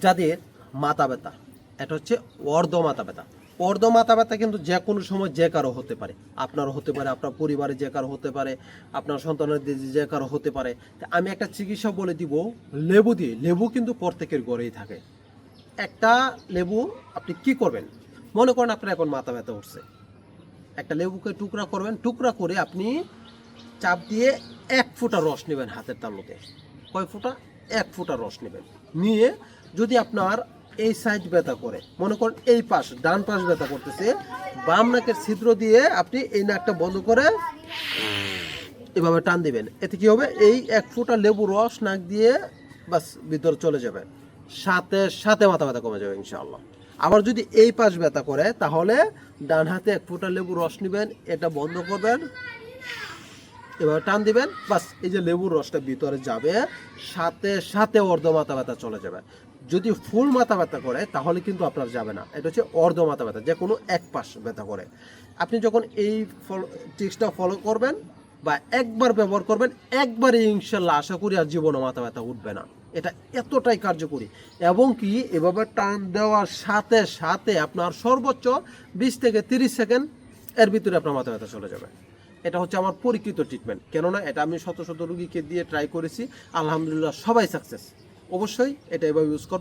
যাদের মাথা ব্যথা, এটা হচ্ছে অর্ধ মাথা ব্যথা। অর্ধ মাথা ব্যথা কিন্তু যে কোনো সময় যে কারও হতে পারে। আপনারও হতে পারে, আপনার পরিবারে যে কারও হতে পারে, আপনার সন্তানের যে- কারও হতে পারে। আমি একটা চিকিৎসা বলে দিব, লেবু দিয়ে, লেবু কিন্তু প্রত্যেকের ঘরেই থাকে। একটা লেবু আপনি কি করবেন? মনে করেন আপনার এখন মাথা ব্যথা উঠছে। একটা লেবুকে টুকরা করবেন, টুকরা করে আপনি চাপ দিয়ে এক ফোঁটা রস নেবেন হাতের তালুতে। কয় ফুটা? এক ফোঁটা রস নেবেন। নিয়ে যদি আপনার এই সাইড ব্যথা করে, মনে করেন এই পাশ, ডান পাশ ব্যথা করতেছে, বাম নাকের ছিদ্র দিয়ে আপনি এই নাকটা বন্ধ করে এভাবে টান দিবেন। এতে কি হবে? এই এক ফুটা লেবু রস নাক দিয়ে বাস ভিতরে চলে যাবে। সাথে সাথে মাথা ব্যথা কমে যাবে ইনশাআল্লাহ। আবার যদি এই পাশ ব্যথা করে, তাহলে ডান হাতে এক ফুটা লেবু রস নেবেন, এটা বন্ধ করবেন এভাবে টান দিবেন, বাস এই যে লেবুর রসটা ভিতরে যাবে, সাথে সাথে অর্ধ মাথা ব্যথা চলে যাবে। যদি ফুল মাথা ব্যথা করে, তাহলে কিন্তু আপনার যাবে না। এটা হচ্ছে অর্ধ মাথা ব্যথা যে কোনো এক পাশ ব্যথা করে। আপনি যখন এই টিক্সটা ফলো করবেন বা একবার ব্যবহার করবেন, একবারে ইনশাল্লাহ আশা করি আর জীবনে মাথা ব্যথা উঠবে না। এটা এতটাই কার্যকরী। এবং কি, এভাবে টান দেওয়ার সাথে সাথে আপনার সর্বোচ্চ বিশ থেকে তিরিশ সেকেন্ড এর ভিতরে আপনার মাথা ব্যথা চলে যাবে। এটা হচ্ছে আমার পরিকৃত ট্রিটমেন্ট কেননা এটা আমি শত শত রুগীকে দিয়ে ট্রাই করেছি। আলহামদুলিল্লাহ সবাই সাকসেস অবশ্যই এটা এভাবে ইউজ করবেন।